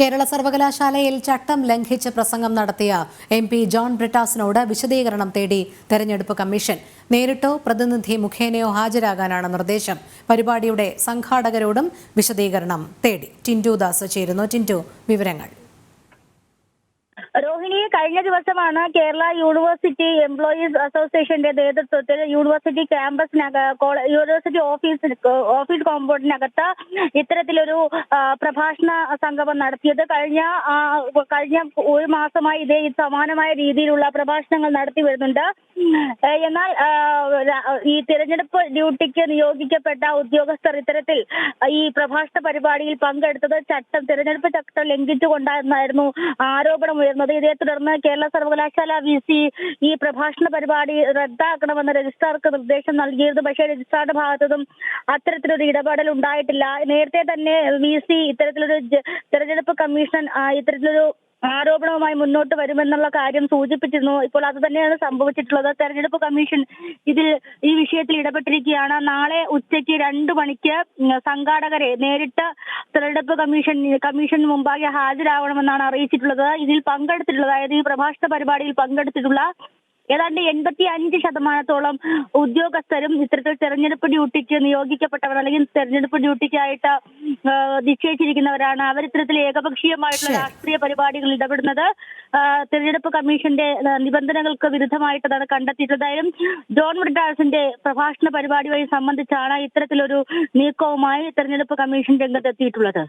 കേരള സർവകലാശാലയിൽ ചട്ടം ലംഘിച്ച് പ്രസംഗം നടത്തിയ എം പി ജോൺ ബ്രിട്ടാസിനോട് വിശദീകരണം തേടി തെരഞ്ഞെടുപ്പ് കമ്മീഷൻ. നേരിട്ടോ പ്രതിനിധി മുഖേനയോ ഹാജരാകാനാണ് നിർദ്ദേശം. പരിപാടിയുടെ സംഘാടകരോടും വിശദീകരണം തേടി. ടിന്റു ദാസ് ചേരുന്നു. ടിന്റു വിവരങ്ങൾ. രോഹിണി കഴിഞ്ഞ ദിവസമാണ് കേരള യൂണിവേഴ്സിറ്റി എംപ്ലോയീസ് അസോസിയേഷന്റെ നേതൃത്വത്തിൽ യൂണിവേഴ്സിറ്റി ക്യാമ്പസിനക യൂണിവേഴ്സിറ്റി ഓഫീസ് ഓഫീസ് കോമ്പൗണ്ടിനകത്ത് ഇത്തരത്തിലൊരു പ്രഭാഷണ സംഗമം നടത്തിയത്. കഴിഞ്ഞ കഴിഞ്ഞ ഒരു മാസമായി ഇതേ സമാനമായ രീതിയിലുള്ള പ്രഭാഷണങ്ങൾ നടത്തി വരുന്നുണ്ട്. എന്നാൽ ഈ തിരഞ്ഞെടുപ്പ് ഡ്യൂട്ടിക്ക് നിയോഗിക്കപ്പെട്ട ഉദ്യോഗസ്ഥർ ഇത്തരത്തിൽ ഈ പ്രഭാഷണ പരിപാടിയിൽ പങ്കെടുത്തത് ചട്ടം തിരഞ്ഞെടുപ്പ് ചട്ടം ലംഘിച്ചുകൊണ്ടായിരുന്നു ആരോപണം ഉയർന്നത് ഇതേ തുടർന്ന് കേരള സർവകലാശാല വി സി ഈ പ്രഭാഷണ പരിപാടി റദ്ദാക്കണമെന്ന് രജിസ്ട്രാർക്ക് നിർദ്ദേശം നൽകിയിരുന്നു. പക്ഷേ രജിസ്ട്രാറുടെ ഭാഗത്തുനിന്നും അത്തരത്തിലൊരു ഇടപെടൽ ഉണ്ടായിട്ടില്ല. നേരത്തെ തന്നെ വി സി ഇത്തരത്തിലൊരു തെരഞ്ഞെടുപ്പ് കമ്മീഷൻ ഇത്തരത്തിലൊരു ആരോപണവുമായി മുന്നോട്ട് വരുമെന്നുള്ള കാര്യം സൂചിപ്പിച്ചിരുന്നു. ഇപ്പോൾ അത് തന്നെയാണ് സംഭവിച്ചിട്ടുള്ളത്. തെരഞ്ഞെടുപ്പ് കമ്മീഷൻ ഇതിൽ ഈ വിഷയത്തിൽ ഇടപെട്ടിരിക്കുകയാണ്. നാളെ ഉച്ചയ്ക്ക് രണ്ടു മണിക്ക് സംഘാടകരെ നേരിട്ട് തെരഞ്ഞെടുപ്പ് കമ്മീഷൻ കമ്മീഷന് മുമ്പാകെ ഹാജരാവണമെന്നാണ് അറിയിച്ചിട്ടുള്ളത്. ഇതിൽ പങ്കെടുത്തിട്ടുള്ളത് അതായത് ഈ പ്രഭാഷണ പരിപാടിയിൽ പങ്കെടുത്തിട്ടുള്ള ഏതാണ്ട് എൺപത്തി അഞ്ച് ശതമാനത്തോളം ഉദ്യോഗസ്ഥരും ഇത്തരത്തിൽ തെരഞ്ഞെടുപ്പ് ഡ്യൂട്ടിക്ക് നിയോഗിക്കപ്പെട്ടവർ അല്ലെങ്കിൽ തെരഞ്ഞെടുപ്പ് ഡ്യൂട്ടിക്കായിട്ട് നിശ്ചയിച്ചിരിക്കുന്നവരാണ്. അവർ ഇത്തരത്തിൽ ഏകപക്ഷീയമായിട്ടുള്ള രാഷ്ട്രീയ പരിപാടികളിൽ ഇടപെടുന്നത് തെരഞ്ഞെടുപ്പ് കമ്മീഷന്റെ നിബന്ധനകൾക്ക് വിരുദ്ധമായിട്ടതാണ് കണ്ടെത്തിയിട്ടുള്ളത്. എന്തായാലും ജോൺ ബ്രിഡാഴ്സിന്റെ പ്രഭാഷണ പരിപാടിയുമായി സംബന്ധിച്ചാണ് ഇത്തരത്തിലൊരു നീക്കവുമായി തെരഞ്ഞെടുപ്പ് കമ്മീഷൻ രംഗത്തെത്തിയിട്ടുള്ളത്.